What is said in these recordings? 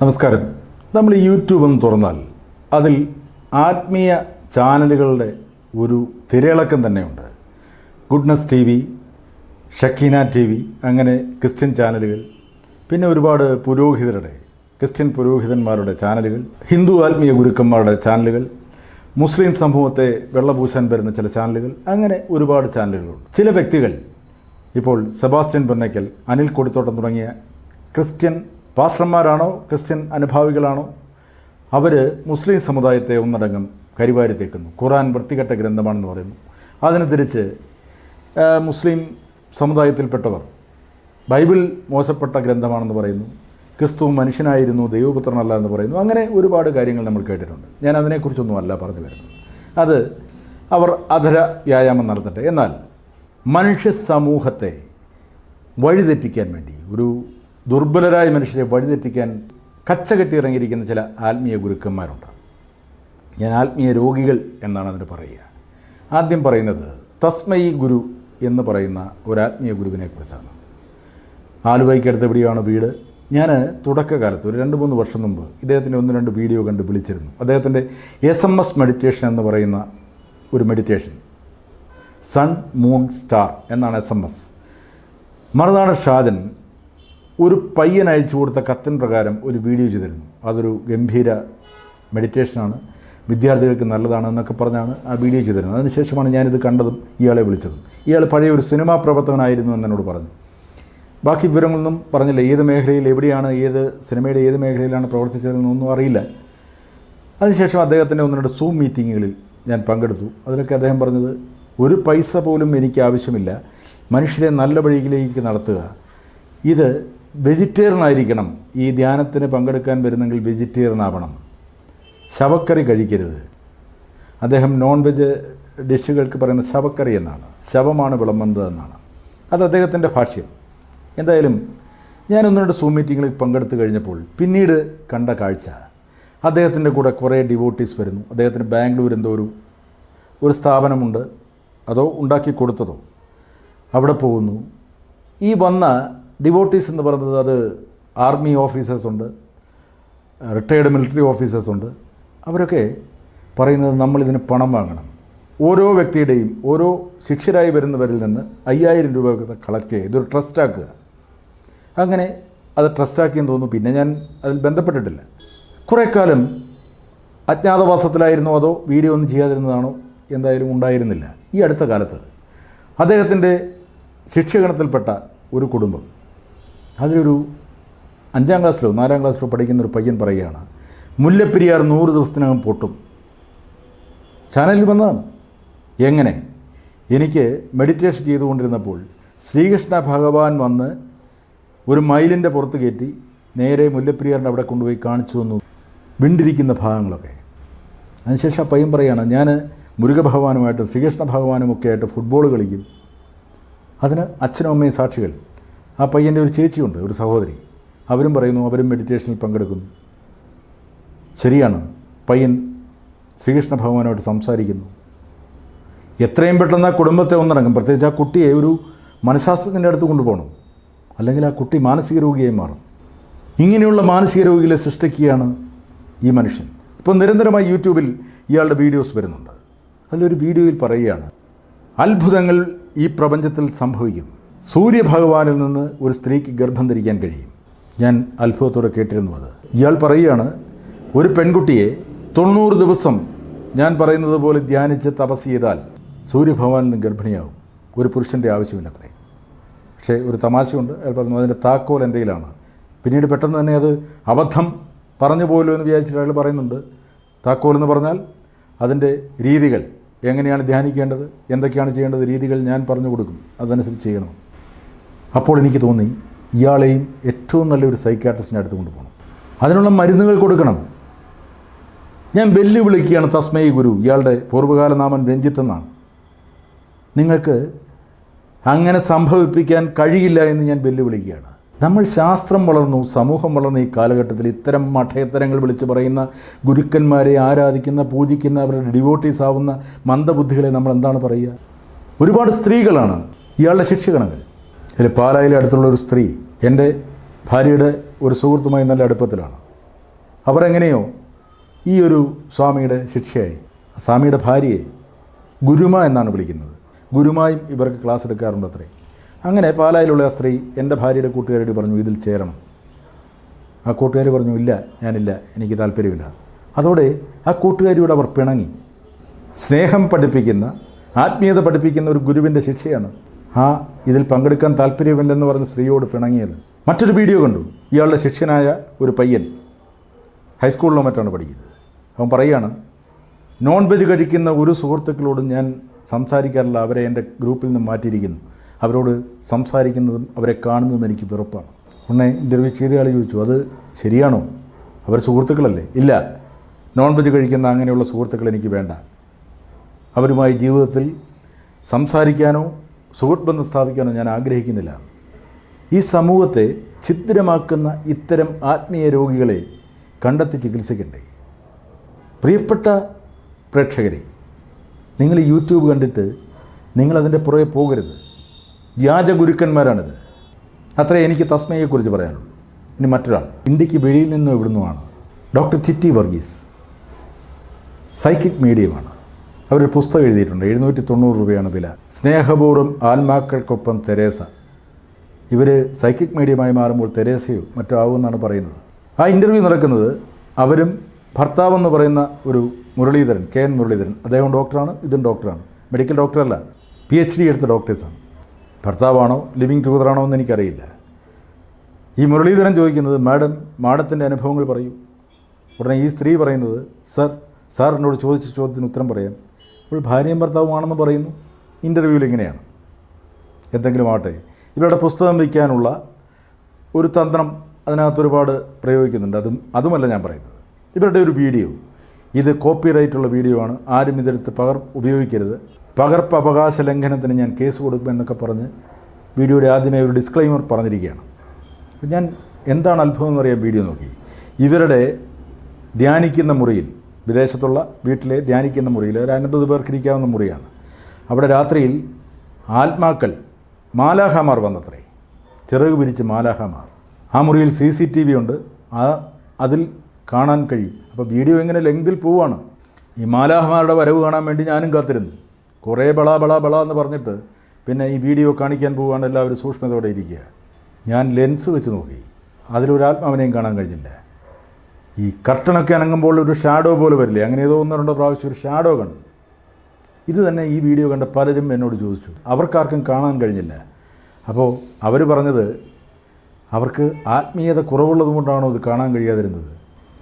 നമസ്കാരം. നമ്മൾ യൂട്യൂബ് എന്ന് തുറന്നാൽ അതിൽ ആത്മീയ ചാനലുകളുടെ ഒരു തിരയിളക്കം തന്നെയുണ്ട്. Goodness T V Shekinah T V അങ്ങനെ ക്രിസ്ത്യൻ ചാനലുകൾ പിന്നെ ഒരുപാട് പുരോഹിതരുടെ ക്രിസ്ത്യൻ പുരോഹിതന്മാരുടെ ചാനലുകൾ ഹിന്ദു ആത്മീയ ഗുരുക്കന്മാരുടെ ചാനലുകൾ മുസ്ലിം സമൂഹത്തെ വെള്ളപൂശാൻ വരുന്ന ചില ചാനലുകൾ അങ്ങനെ ഒരുപാട് ചാനലുകളുണ്ട്. ചില വ്യക്തികൾ ഇപ്പോൾ സെബാസ്റ്റ്യൻ പൊന്നയ്ക്കൽ അനിൽ കൊടുത്തോട്ടം തുടങ്ങിയ ക്രിസ്ത്യൻ പാസ്റ്റർമാരാണോ ക്രിസ്ത്യൻ അനുഭാവികളാണോ? അവർ മുസ്ലിം സമുദായത്തെ ഒന്നടങ്കം കരിവാരി തേക്കുന്നു ഖുറാൻ വൃത്തികെട്ട ഗ്രന്ഥമാണെന്ന് പറയുന്നു. അതിന് തിരിച്ച് മുസ്ലിം സമുദായത്തിൽപ്പെട്ടവർ ബൈബിൾ മോശപ്പെട്ട ഗ്രന്ഥമാണെന്ന് പറയുന്നു. ക്രിസ്തു മനുഷ്യനായിരുന്നു ദൈവപുത്രനല്ല എന്ന് പറയുന്നു. അങ്ങനെ ഒരുപാട് കാര്യങ്ങൾ നമ്മൾ കേട്ടിട്ടുണ്ട്. ഞാൻ അതിനെക്കുറിച്ചൊന്നും അല്ല പറഞ്ഞു വരുന്നത്. അത് അവർ അധര വ്യായാമം നടത്തട്ടെ. എന്നാൽ മനുഷ്യ സമൂഹത്തെ വഴിതെറ്റിക്കാൻ വേണ്ടി ഒരു ദുർബലരായ മനുഷ്യരെ വഴിതെറ്റിക്കാൻ കച്ചകെട്ടി ഇറങ്ങിയിരിക്കുന്ന ചില ആത്മീയ ഗുരുക്കന്മാരുണ്ട്. ഞാൻ ആത്മീയ രോഗികൾ എന്നാണ് അതിന് പറയുക. ആദ്യം പറയുന്നത് തസ്മയി ഗുരു എന്ന് പറയുന്ന ഒരു ആത്മീയ ഗുരുവിനെക്കുറിച്ചാണ് ആലുവയ്ക്കടുത്ത് എവിടെയാണ് വീട്? ഞാൻ തുടക്കകാലത്ത് ഒരു രണ്ട് മൂന്ന് വർഷം മുമ്പ് ഇദ്ദേഹത്തിന്റെ ഒന്ന് രണ്ട് വീഡിയോ കണ്ട് വിളിച്ചിരുന്നു. അദ്ദേഹത്തിന്റെ എസ് എം എസ് മെഡിറ്റേഷൻ എന്ന് പറയുന്ന ഒരു മെഡിറ്റേഷൻ സൺ മൂൺ സ്റ്റാർ എന്നാണ് S M S Marunadu Shajan ഒരു പയ്യൻ അയച്ചു കൊടുത്ത കത്തിൻ പ്രകാരം ഒരു വീഡിയോ ചെയ്തിരുന്നു. അതൊരു ഗംഭീര മെഡിറ്റേഷനാണ്. വിദ്യാർത്ഥികൾക്ക് നല്ലതാണ് എന്നൊക്കെ പറഞ്ഞാണ് ആ വീഡിയോ ചെയ്തിരുന്നത്. അതിനുശേഷമാണ് ഞാനിത് കണ്ടതും ഇയാളെ വിളിച്ചതും. ഇയാൾ പഴയ ഒരു സിനിമാ പ്രവർത്തകനായിരുന്നു എന്നോട് പറഞ്ഞു. ബാക്കി വിവരങ്ങളൊന്നും പറഞ്ഞില്ല. ഏത് മേഖലയിൽ എവിടെയാണ് ഏത് സിനിമയുടെ ഏത് മേഖലയിലാണ് പ്രവർത്തിച്ചതെന്നൊന്നും അറിയില്ല. അതിനുശേഷം അദ്ദേഹത്തിന്റെ ഒന്ന് രണ്ട് സൂം മീറ്റിങ്ങുകളിൽ ഞാൻ പങ്കെടുത്തു. അതിലൊക്കെ അദ്ദേഹം പറഞ്ഞത് ഒരു പൈസ പോലും എനിക്ക് ആവശ്യമില്ല. മനുഷ്യരെ നല്ല വഴിയിലേക്ക് നടത്തുക. ഇത് വെജിറ്റേറിയൻ ആയിരിക്കണം. ഈ ധ്യാനത്തിന് പങ്കെടുക്കാൻ വരുന്നെങ്കിൽ വെജിറ്റേറിയൻ ആവണം. ശവക്കറി കഴിക്കരുത്. അദ്ദേഹം നോൺ വെജ് ഡിഷുകൾക്ക് പറയുന്ന ശവക്കറി എന്നാണ്. ശവമാണ് വിളമ്പുന്നത് എന്നാണ്. അത് അദ്ദേഹത്തിന്റെ ഭാഷ്യം. എന്തായാലും ഞാൻ രണ്ട് സൂം മീറ്റിങ്ങിൽ പങ്കെടുത്തു കഴിഞ്ഞപ്പോൾ പിന്നീട് കണ്ട കാഴ്ച. അദ്ദേഹത്തിന്റെ കൂടെ കുറേ ഡിവോട്ടീസ് വരുന്നു. അദ്ദേഹത്തിന് ബാംഗ്ലൂർ എന്തോ ഒരു ഒരു സ്ഥാപനമുണ്ട്. അതോ ഉണ്ടാക്കി കൊടുത്തതോ? അവിടെ പോകുന്നു. ഈ വന്ന ഡിവോട്ടീസ് എന്ന് പറയുന്നത് അത് ആർമി ഓഫീസേഴ്സ് ഉണ്ട് റിട്ടയേർഡ് മിലിറ്ററി ഓഫീസേഴ്സ് ഉണ്ട്. അവരൊക്കെ പറയുന്നത് നമ്മളിതിന് പണം വാങ്ങണം. ഓരോ വ്യക്തിയുടെയും ഓരോ ശിക്ഷരായി വരുന്നവരിൽ നിന്ന് അയ്യായിരം രൂപ കളക്ട് ചെയ്യുക. ഇതൊരു ട്രസ്റ്റാക്കുക അങ്ങനെ അത് ട്രസ്റ്റാക്കിയെന്ന് തോന്നുന്നു. പിന്നെ ഞാൻ അതിൽ ബന്ധപ്പെട്ടിട്ടില്ല. കുറേ കാലം അജ്ഞാതവാസത്തിലായിരുന്നോ അതോ വീഡിയോ ഒന്നും ചെയ്യാതിരുന്നതാണോ എന്തായാലും ഉണ്ടായിരുന്നില്ല. ഈ അടുത്ത കാലത്ത് അദ്ദേഹത്തിന്റെ ശിക്ഷഗണത്തിൽപ്പെട്ട ഒരു കുടുംബം അതിലൊരു അഞ്ചാം ക്ലാസ്സിലോ നാലാം ക്ലാസ്സിലോ പഠിക്കുന്ന ഒരു പയ്യൻ പറയുകയാണ് മുല്ലപ്പെരിയാർ നൂറ് ദിവസത്തിനകം പൊട്ടും. ചാനലിൽ വന്നതാണ്. എങ്ങനെ? എനിക്ക് മെഡിറ്റേഷൻ ചെയ്തുകൊണ്ടിരുന്നപ്പോൾ ശ്രീകൃഷ്ണ ഭഗവാൻ വന്ന് ഒരു മയിലിന്റെ പുറത്ത് കയറ്റി നേരെ മുല്ലപ്പെരിയാറിന്റെ അവിടെ കൊണ്ടുപോയി കാണിച്ചു തന്നു. വിണ്ടിരിക്കുന്ന ഭാഗങ്ങളൊക്കെ. അതിനുശേഷം ആ പയ്യൻ പറയുകയാണ് ഞാൻ മുരുകഭഗവാനുമായിട്ട് ശ്രീകൃഷ്ണ ഭഗവാനുമൊക്കെ ആയിട്ട് ഫുട്ബോൾ കളിക്കും. അതിന് അച്ഛനും അമ്മയും സാക്ഷികൾ ആ പയ്യന്റെ ഒരു ചേച്ചിയുണ്ട് ഒരു സഹോദരി. അവരും പറയുന്നു അവരും മെഡിറ്റേഷനിൽ പങ്കെടുക്കുന്നു. ശരിയാണ് പയ്യൻ ശ്രീകൃഷ്ണ ഭഗവാനുമായിട്ട് സംസാരിക്കുന്നു. എത്രയും പെട്ടെന്ന് ആ കുടുംബത്തെ ഒന്നിറങ്ങും. പ്രത്യേകിച്ച് ആ കുട്ടിയെ ഒരു മനഃശാസ്ത്രത്തിന്റെ അടുത്ത് കൊണ്ടുപോകണം. അല്ലെങ്കിൽ ആ കുട്ടി മാനസിക രോഗിയായി മാറും. ഇങ്ങനെയുള്ള മാനസിക രോഗികളെ സൃഷ്ടിക്കുകയാണ് ഈ മനുഷ്യൻ. ഇപ്പോൾ നിരന്തരമായി യൂട്യൂബിൽ ഇയാളുടെ വീഡിയോസ് വരുന്നുണ്ട്. അതിലൊരു വീഡിയോയിൽ പറയുകയാണ് അത്ഭുതങ്ങൾ ഈ പ്രപഞ്ചത്തിൽ സംഭവിക്കും സൂര്യഭഗവാനിൽ നിന്ന് ഒരു സ്ത്രീക്ക് ഗർഭം ധരിക്കാൻ കഴിയും. ഞാൻ അത്ഭുതത്തോടെ കേട്ടിരുന്നു അത്. ഇയാൾ പറയുകയാണ് ഒരു പെൺകുട്ടിയെ തൊണ്ണൂറ് ദിവസം ഞാൻ പറയുന്നത് പോലെ ധ്യാനിച്ച് തപസ് ചെയ്താൽ സൂര്യഭഗവാനിൽ നിന്ന് ഗർഭിണിയാവും. ഒരു പുരുഷന്റെ ആവശ്യമില്ലത്രേ. പക്ഷേ ഒരു തമാശയുണ്ട്. അയാൾ പറഞ്ഞു അതിന്റെ താക്കോൽ എന്റെ കയ്യിലാണ് പിന്നീട് പെട്ടെന്ന് തന്നെ അത് അബദ്ധം പറഞ്ഞു പോലും എന്ന് വിചാരിച്ചിട്ട് അയാൾ പറയുന്നുണ്ട്. താക്കോൽ എന്ന് പറഞ്ഞാൽ അതിന്റെ രീതികൾ എങ്ങനെയാണ് ധ്യാനിക്കേണ്ടത്? എന്തൊക്കെയാണ് ചെയ്യേണ്ടത്? രീതികൾ ഞാൻ പറഞ്ഞു കൊടുക്കും. അതനുസരിച്ച് ചെയ്യണം. അപ്പോൾ എനിക്ക് തോന്നി ഇയാളെയും ഏറ്റവും നല്ലൊരു സൈക്കാട്രിസ്റ്റിന്റെ അടുത്ത് കൊണ്ടുപോകണം. അതിനുള്ള മരുന്നുകൾ കൊടുക്കണം. ഞാൻ വെല്ലുവിളിക്കുകയാണ് തസ്മയി ഗുരു ഇയാളുടെ പൂർവകാല നാമൻ രഞ്ജിത്ത് എന്നാണ്. നിങ്ങൾക്ക് അങ്ങനെ സംഭവിപ്പിക്കാൻ കഴിയില്ല എന്ന് ഞാൻ വെല്ലുവിളിക്കുകയാണ്. നമ്മൾ ശാസ്ത്രം വളർന്നു സമൂഹം വളർന്ന ഈ കാലഘട്ടത്തിൽ ഇത്തരം മഠയത്തരങ്ങൾ വിളിച്ച് പറയുന്ന ഗുരുക്കന്മാരെ ആരാധിക്കുന്ന പൂജിക്കുന്ന അവരുടെ ഡിവോട്ടീസ് ആവുന്ന മന്ദബുദ്ധികളെ നമ്മൾ എന്താണ് പറയുക? ഒരുപാട് സ്ത്രീകളാണ് ഇയാളുടെ ശിക്ഷകണങ്ങൾ ഇതിൽ പാലായിലെ അടുത്തുള്ള ഒരു സ്ത്രീ എന്റെ ഭാര്യയുടെ ഒരു സുഹൃത്തുമായി നല്ല അടുപ്പത്തിലാണ്. അവർ എങ്ങനെയോ ഈ ഒരു സ്വാമിയുടെ ശിക്ഷയായി. സ്വാമിയുടെ ഭാര്യയെ ഗുരുമ എന്നാണ് വിളിക്കുന്നത്. ഗുരുമായും ഇവർക്ക് ക്ലാസ് എടുക്കാറുണ്ട് അത്രേ അങ്ങനെ പാലായിലുള്ള ആ സ്ത്രീ എന്റെ ഭാര്യയുടെ കൂട്ടുകാരോട് പറഞ്ഞു ഇതിൽ ചേരണം. ആ കൂട്ടുകാർ പറഞ്ഞു ഇല്ല ഞാനില്ല എനിക്ക് താല്പര്യമില്ല. അതോടെ ആ കൂട്ടുകാരിയോട് അവർ പിണങ്ങി. സ്നേഹം പഠിപ്പിക്കുന്ന ആത്മീയത പഠിപ്പിക്കുന്ന ഒരു ഗുരുവിന്റെ ശിക്ഷയാണ് ആ ഇതിൽ പങ്കെടുക്കാൻ താല്പര്യമില്ലെന്ന് പറഞ്ഞ സ്ത്രീയോട് പിണങ്ങിയത്. മറ്റൊരു വീഡിയോ കണ്ടു. ഇയാളുടെ ശിഷ്യനായ ഒരു പയ്യൻ ഹൈസ്കൂളിലോ മറ്റാണ് പഠിക്കുന്നത്? അവൻ പറയുകയാണ് നോൺ വെജ് കഴിക്കുന്ന ഒരു സുഹൃത്തുക്കളോടും ഞാൻ സംസാരിക്കാറില്ല. അവരെ എന്റെ ഗ്രൂപ്പിൽ നിന്ന് മാറ്റിയിരിക്കുന്നു. അവരോട് സംസാരിക്കുന്നതും അവരെ കാണുന്നതും എനിക്ക് വെറുപ്പാണ്. ഉടനെ ഇന്റർവ്യൂ ചെയ്തയാൾ ചോദിച്ചു അത് ശരിയാണോ? അവർ സുഹൃത്തുക്കളല്ലേ? ഇല്ല. നോൺ വെജ് കഴിക്കുന്ന അങ്ങനെയുള്ള സുഹൃത്തുക്കൾ എനിക്ക് വേണ്ട. അവരുമായി ജീവിതത്തിൽ സംസാരിക്കാനോ സുഹൃത്ത് ബന്ധം സ്ഥാപിക്കാനോ ഞാൻ ആഗ്രഹിക്കുന്നില്ല. ഈ സമൂഹത്തെ ഛിദ്രമാക്കുന്ന ഇത്തരം ആത്മീയ രോഗികളെ കണ്ടെത്തി ചികിത്സിക്കണ്ടേ? പ്രിയപ്പെട്ട പ്രേക്ഷകരെ നിങ്ങൾ യൂട്യൂബ് കണ്ടിട്ട് നിങ്ങളതിന്റെ പുറകെ പോകരുത്. വ്യാജ ഗുരുക്കന്മാരാണിത്. അത്രേ എനിക്ക് തസ്മയെക്കുറിച്ച് പറയാനുള്ളൂ. ഇനി മറ്റൊരാൾ ഇന്ത്യയ്ക്ക് വെളിയിൽ നിന്നും എവിടുന്നുമാണ് ഡോക്ടർ ചിറ്റി വർഗീസ്. സൈക്കിക് മീഡിയമാണ്. അവരൊരു പുസ്തകം എഴുതിയിട്ടുണ്ട്. എഴുന്നൂറ്റി തൊണ്ണൂറ് രൂപയാണ് വില. സ്നേഹപൂർവം ആത്മാക്കൾക്കൊപ്പം തെരേസ. ഇവർ സൈക്കിക് മീഡിയമായി മാറുമ്പോൾ തെരേസയോ മറ്റോ ആവുമെന്നാണ് പറയുന്നത്. ആ ഇന്റർവ്യൂ നടക്കുന്നത് അവരും ഭർത്താവെന്ന് പറയുന്ന ഒരു മുരളീധരൻ കെ എൻ മുരളീധരൻ. അദ്ദേഹം ഡോക്ടറാണ് ഇതും ഡോക്ടറാണ് മെഡിക്കൽ ഡോക്ടറല്ല പി എച്ച് ഡി എടുത്ത ഡോക്ടേഴ്സാണ് ഭർത്താവാണോ ലിവിങ് ടുഗദറാണോ എന്ന് എനിക്കറിയില്ല. ഈ മുരളീധരൻ ചോദിക്കുന്നത് മാഡം മാഡത്തിന്റെ അനുഭവങ്ങൾ പറയൂ. ഉടനെ ഈ സ്ത്രീ പറയുന്നത് സർ സാറിനോട് ചോദിച്ച ചോദ്യത്തിന് ഉത്തരം പറയാം ഇപ്പോൾ ഭാര്യയും ഭർത്താവുമാണെന്ന് പറയുന്നു. ഇന്റർവ്യൂവിൽ ഇങ്ങനെയാണ്. എന്തെങ്കിലും ആട്ടെ ഇവരുടെ പുസ്തകം വയ്ക്കാനുള്ള ഒരു തന്ത്രം അതിനകത്ത് ഒരുപാട് പ്രയോഗിക്കുന്നുണ്ട്. അതും അതുമല്ല ഞാൻ പറയുന്നത്. ഇവരുടെ ഒരു വീഡിയോ ഇത് കോപ്പി റൈറ്റുള്ള വീഡിയോ ആണ്. ആരും ഇതെടുത്ത് പകർ ഉപയോഗിക്കരുത്. പകർപ്പ് അവകാശ ലംഘനത്തിന് ഞാൻ കേസ് കൊടുക്കും എന്നൊക്കെ പറഞ്ഞ് വീഡിയോയുടെ ആദ്യമേ ഒരു ഡിസ്ക്ലൈമർ പറഞ്ഞിരിക്കുകയാണ്. ഞാൻ എന്താണ് അത്ഭുതം എന്നറിയാൻ വീഡിയോ നോക്കി. ഇവരുടെ ധ്യാനിക്കുന്ന മുറിയിൽ വിദേശത്തുള്ള വീട്ടിലെ ധ്യാനിക്കുന്ന മുറിയിൽ ഒരു അൻപത് പേർക്ക് ഇരിക്കാവുന്ന മുറിയാണ്. അവിടെ രാത്രിയിൽ ആത്മാക്കൾ മാലാഹമാർ വന്നത്രേ. ചിറക് പിരിച്ച് മാലാഹമാർ ആ മുറിയിൽ സി സി ടി വി ഉണ്ട്. ആ അതിൽ കാണാൻ കഴിയും. അപ്പോൾ വീഡിയോ ഇങ്ങനെ ലെങ്തിൽ പോവാണ്. ഈ മാലാഹമാരുടെ വരവ് കാണാൻ വേണ്ടി ഞാനും കാത്തിരുന്നു. കുറേ ബള ബള ബള എന്ന് പറഞ്ഞിട്ട് പിന്നെ ഈ വീഡിയോ കാണിക്കാൻ പോവുകയാണ് എല്ലാവരും സൂക്ഷ്മതയോടെ ഇരിക്കുക. ഞാൻ ലെൻസ് വെച്ച് നോക്കി. അതിലൊരാത്മാവിനെയും കാണാൻ കഴിഞ്ഞില്ല. ഈ കർട്ടനൊക്കെ അനങ്ങുമ്പോൾ ഒരു ഷാഡോ പോലെ വരില്ലേ? അങ്ങനെ ഏതോ ഒന്നോ രണ്ടോ പ്രാവശ്യം ഒരു ഷാഡോ കണ്ടു. ഇത് തന്നെ ഈ വീഡിയോ കണ്ട പലരും എന്നോട് ചോദിച്ചു. അവർക്കാർക്കും കാണാൻ കഴിഞ്ഞില്ല. അപ്പോൾ അവർ പറഞ്ഞത് അവർക്ക് ആത്മീയത കുറവുള്ളത് കൊണ്ടാണോ ഇത് കാണാൻ കഴിയാതിരുന്നത്?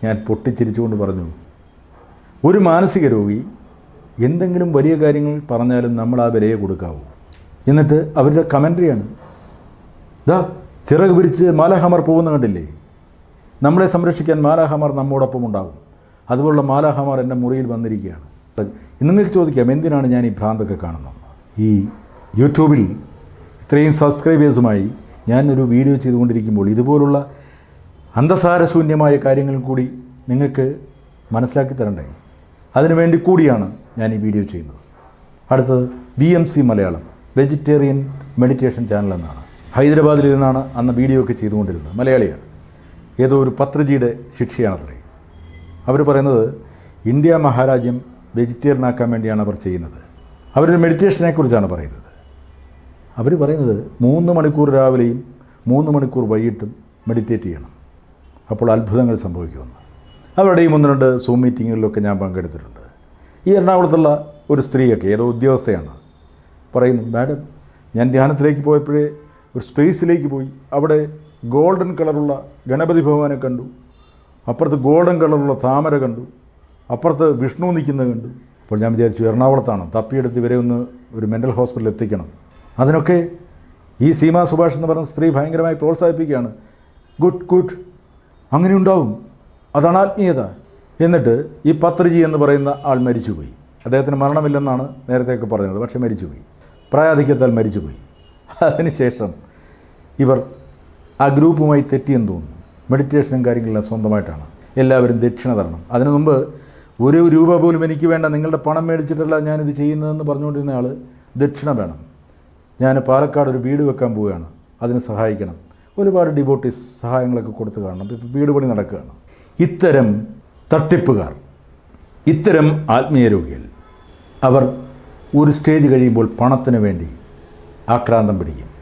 ഞാൻ പൊട്ടിച്ചിരിച്ചുകൊണ്ട് പറഞ്ഞു ഒരു മാനസിക രോഗി എന്തെങ്കിലും വലിയ കാര്യങ്ങൾ പറഞ്ഞാലും നമ്മൾ ആ വിലയെ കൊടുക്കാവൂ. എന്നിട്ട് അവരുടെ കമൻട്രിയാണ് ദാ ചിറക് പിരിച്ച് മലഹമർ പോകുന്ന കണ്ടില്ലേ? നമ്മളെ സംരക്ഷിക്കാൻ മാലാഹമാർ നമ്മോടൊപ്പം ഉണ്ടാകും അതുപോലുള്ള മാലാഹമാർ എന്റെ മുറിയിൽ വന്നിരിക്കുകയാണ്. നിങ്ങൾ ചോദിക്കാം എന്തിനാണ് ഞാൻ ഈ ഭ്രാന്തൊക്കെ കാണുന്നത്? ഈ യൂട്യൂബിൽ ഇത്രയും സബ്സ്ക്രൈബേഴ്സുമായി ഞാനൊരു വീഡിയോ ചെയ്തുകൊണ്ടിരിക്കുമ്പോൾ ഇതുപോലുള്ള അന്തസാരശൂന്യമായ കാര്യങ്ങൾ കൂടി നിങ്ങൾക്ക് മനസ്സിലാക്കി തരണ്ടേ? അതിനുവേണ്ടി കൂടിയാണ് ഞാൻ ഈ വീഡിയോ ചെയ്യുന്നത്. അടുത്തത് B M C Malayalam vegetarian meditation channel എന്നാണ്. ഹൈദരാബാദിൽ നിന്നാണ് അന്ന് വീഡിയോ ഒക്കെ ചെയ്തുകൊണ്ടിരുന്നത്. മലയാളിയാണ്. ഏതോ ഒരു പത്രജിയുടെ ശിക്ഷയാണ് അത്രേ. അവർ പറയുന്നത് ഇന്ത്യ മഹാരാജ്യം വെജിറ്റേറിയൻ ആക്കാൻ വേണ്ടിയാണ് അവർ ചെയ്യുന്നത്. അവരൊരു മെഡിറ്റേഷനെ കുറിച്ചാണ് പറയുന്നത്. അവർ പറയുന്നത് മൂന്ന് മണിക്കൂർ രാവിലെയും മൂന്ന് മണിക്കൂർ വൈകിട്ടും മെഡിറ്റേറ്റ് ചെയ്യണം. അപ്പോൾ അത്ഭുതങ്ങൾ സംഭവിക്കുമെന്ന്. അവരുടെയും ഒന്ന് രണ്ട് സൂം മീറ്റിങ്ങുകളിലൊക്കെ ഞാൻ പങ്കെടുത്തിട്ടുണ്ട്. ഈ എറണാകുളത്തുള്ള ഒരു സ്ത്രീയൊക്കെ ഏതോ ഉദ്യോഗസ്ഥയാണ് പറയുന്നു മാഡം ഞാൻ ധ്യാനത്തിലേക്ക് പോയപ്പോഴേ ഒരു സ്പേസിലേക്ക് പോയി. അവിടെ ഗോൾഡൻ കളറുള്ള ഗണപതി ഭഗവാനെ കണ്ടു. അപ്പുറത്ത് ഗോൾഡൻ കളറുള്ള താമര കണ്ടു. അപ്പുറത്ത് വിഷ്ണു നിൽക്കുന്നത് കണ്ടു. അപ്പോൾ ഞാൻ വിചാരിച്ചു എറണാകുളത്താണ്. തപ്പിയെടുത്ത് ഇവരെ ഒന്ന് ഒരു മെന്റൽ ഹോസ്പിറ്റലിൽ എത്തിക്കണം. അതിനൊക്കെ ഈ സീമാ സുഭാഷ് എന്ന് പറഞ്ഞ സ്ത്രീ ഭയങ്കരമായി പ്രോത്സാഹിപ്പിക്കുകയാണ്. Good good. അങ്ങനെ ഉണ്ടാവും. അതാണ് ആത്മീയത. എന്നിട്ട് ഈ പത്രജി എന്ന് പറയുന്ന ആൾ മരിച്ചുപോയി. അദ്ദേഹത്തിന് മരണമില്ലെന്നാണ് നേരത്തെയൊക്കെ പറഞ്ഞത്. പക്ഷേ മരിച്ചുപോയി. പ്രായാധിക്യത്താൽ മരിച്ചുപോയി. അതിനുശേഷം ഇവർ ആ ഗ്രൂപ്പുമായി തെറ്റിയെന്ന് തോന്നുന്നു. മെഡിറ്റേഷനും കാര്യങ്ങളെല്ലാം സ്വന്തമായിട്ടാണ്. എല്ലാവരും ദക്ഷിണ തരണം. അതിനു മുമ്പ് ഒരു രൂപ പോലും എനിക്ക് വേണ്ട നിങ്ങളുടെ പണം മേടിച്ചിട്ടല്ല ഞാനിത് ചെയ്യുന്നതെന്ന് പറഞ്ഞുകൊണ്ടിരുന്ന ആൾ ദക്ഷിണ വേണം. ഞാൻ പാലക്കാട് ഒരു വീട് വെക്കാൻ പോവുകയാണ്. അതിന് സഹായിക്കണം. ഒരുപാട് ഡിബോട്ടീസ് സഹായങ്ങളൊക്കെ കൊടുത്തു കാണണം. ഇപ്പോൾ വീട് പണി നടക്കുകയാണ്. ഇത്തരം തട്ടിപ്പുകാർ ഇത്തരം ആത്മീയ രോഗികൾ അവർ ഒരു സ്റ്റേജ് കഴിയുമ്പോൾ പണത്തിന് വേണ്ടി ആക്രാന്തം പിടിക്കും.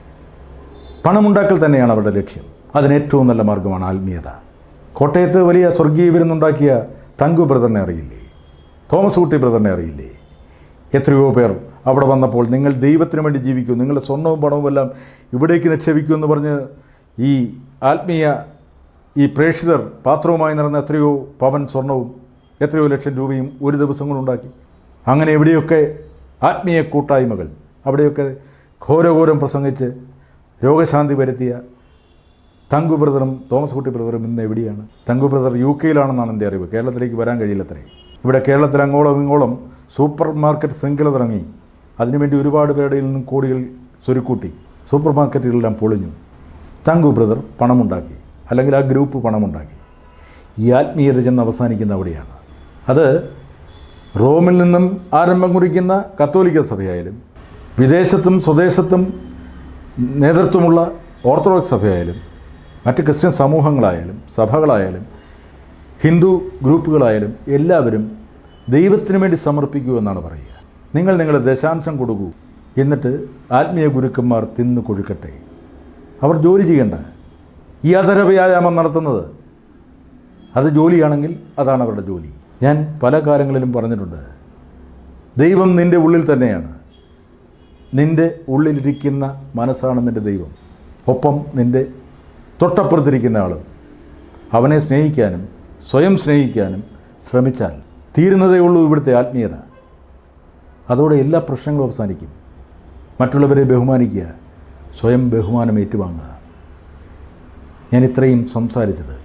പണമുണ്ടാക്കൽ തന്നെയാണ് അവരുടെ ലക്ഷ്യം. അതിന് ഏറ്റവും നല്ല മാർഗമാണ് ആത്മീയത. കോട്ടയത്ത് വലിയ സ്വർഗീയ വിരുന്നുണ്ടാക്കിയ തങ്കു ബ്രദറിനെ അറിയില്ലേ? തോമസ് കുട്ടി ബ്രദറിനെ അറിയില്ലേ? എത്രയോ പേർ അവിടെ വന്നപ്പോൾ നിങ്ങൾ ദൈവത്തിന് വേണ്ടി ജീവിക്കൂ നിങ്ങളുടെ സ്വർണവും പണവും എല്ലാം ഇവിടേക്ക് നിക്ഷേപിക്കൂ എന്ന് പറഞ്ഞ് ഈ ആത്മീയ ഈ പ്രേക്ഷിതർ പാത്രവുമായി നടന്ന എത്രയോ പവൻ സ്വർണവും എത്രയോ ലക്ഷം രൂപയും ഒരു ദിവസം കൊണ്ടുണ്ടാക്കി അങ്ങനെ എവിടെയൊക്കെ ആത്മീയ കൂട്ടായ്മകൾ അവിടെയൊക്കെ ഘോരഘോരം പ്രസംഗിച്ച് രോഗശാന്തി വരുത്തിയ തങ്കു ബ്രദറും തോമസ് കുട്ടി ബ്രദറും ഇന്ന് എവിടെയാണ്? തങ്കു ബ്രദർ യു കെയിലാണെന്നാണ് എന്റെ അറിവ്. കേരളത്തിലേക്ക് വരാൻ കഴിയില്ലത്രേ ഇവിടെ കേരളത്തിൽ അങ്ങോളം ഇങ്ങോളം സൂപ്പർ മാർക്കറ്റ് ശൃംഖല തുടങ്ങി അതിനുവേണ്ടി ഒരുപാട് പേരുടെ നിന്നും കോടികൾ സ്വരുക്കൂട്ടി. സൂപ്പർ മാർക്കറ്റുകളെല്ലാം പൊളിഞ്ഞു. തങ്കു ബ്രദർ പണമുണ്ടാക്കി. അല്ലെങ്കിൽ ആ ഗ്രൂപ്പ് പണമുണ്ടാക്കി. ഈ ആത്മീയത ചെന്ന് അവസാനിക്കുന്ന അവിടെയാണ്. അത് റോമിൽ നിന്നും ആരംഭം കുറിക്കുന്ന കത്തോലിക്ക സഭയായാലും വിദേശത്തും സ്വദേശത്തും നേതൃത്വമുള്ള ഓർത്തഡോക്സ് സഭയായാലും മറ്റ് ക്രിസ്ത്യൻ സമൂഹങ്ങളായാലും സഭകളായാലും ഹിന്ദു ഗ്രൂപ്പുകളായാലും എല്ലാവരും ദൈവത്തിന് വേണ്ടി സമർപ്പിക്കൂ എന്നാണ് പറയുക. നിങ്ങൾ നിങ്ങളുടെ ദശാംശം കൊടുക്കൂ. എന്നിട്ട് ആത്മീയ ഗുരുക്കന്മാർ തിന്നു കൊഴുക്കട്ടെ. അവർ ജോലി ചെയ്യണ്ട. ഈ അധര വ്യായാമം നടത്തുന്നത്. അത് ജോലിയാണെങ്കിൽ അതാണ് അവരുടെ ജോലി. ഞാൻ പല കാലങ്ങളിലും പറഞ്ഞിട്ടുണ്ട്. ദൈവം നിന്റെ ഉള്ളിൽ തന്നെയാണ്. നിന്റെ ഉള്ളിലിരിക്കുന്ന മനസ്സാണ് നിന്റെ ദൈവം. ഒപ്പം നിന്റെ തൊട്ടപ്പുറത്തിരിക്കുന്ന ആളും അവനെ സ്നേഹിക്കാനും സ്വയം സ്നേഹിക്കാനും ശ്രമിച്ചാൽ തീരുന്നതേ ഉള്ളൂ ഇവിടുത്തെ ആത്മീയത. അതോടെ എല്ലാ പ്രശ്നങ്ങളും അവസാനിക്കും. മറ്റുള്ളവരെ ബഹുമാനിക്കുക സ്വയം ബഹുമാനം ഏറ്റുവാങ്ങുക. ഞാൻ ഇത്രയും സംസാരിച്ചത്.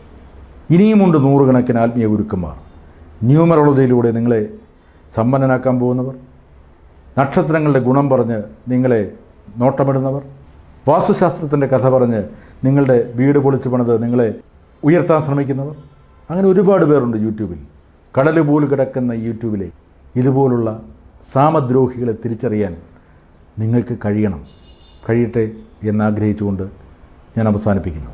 ഇനിയുമുണ്ട് നൂറുകണക്കിന് ആത്മീയ ഗുരുക്കന്മാർ. ന്യൂമറോളജിയിലൂടെ നിങ്ങളെ സമ്പന്നനാക്കാൻ പോകുന്നവർ നക്ഷത്രങ്ങളുടെ ഗുണം പറഞ്ഞ് നിങ്ങളെ നോട്ടമിടുന്നവർ. വാസ്തുശാസ്ത്രത്തിന്റെ കഥ പറഞ്ഞ് നിങ്ങളുടെ വീട് പൊളിച്ചു പണിത് നിങ്ങളെ ഉയർത്താൻ ശ്രമിക്കുന്നവർ. അങ്ങനെ ഒരുപാട് പേരുണ്ട് യൂട്യൂബിൽ. കടൽ പോൽ കിടക്കുന്ന യൂട്യൂബിലെ ഇതുപോലുള്ള സാമദ്രോഹികളെ തിരിച്ചറിയാൻ നിങ്ങൾക്ക് കഴിയണം. കഴിയട്ടെ എന്നാഗ്രഹിച്ചുകൊണ്ട് ഞാൻ അവസാനിപ്പിക്കുന്നു.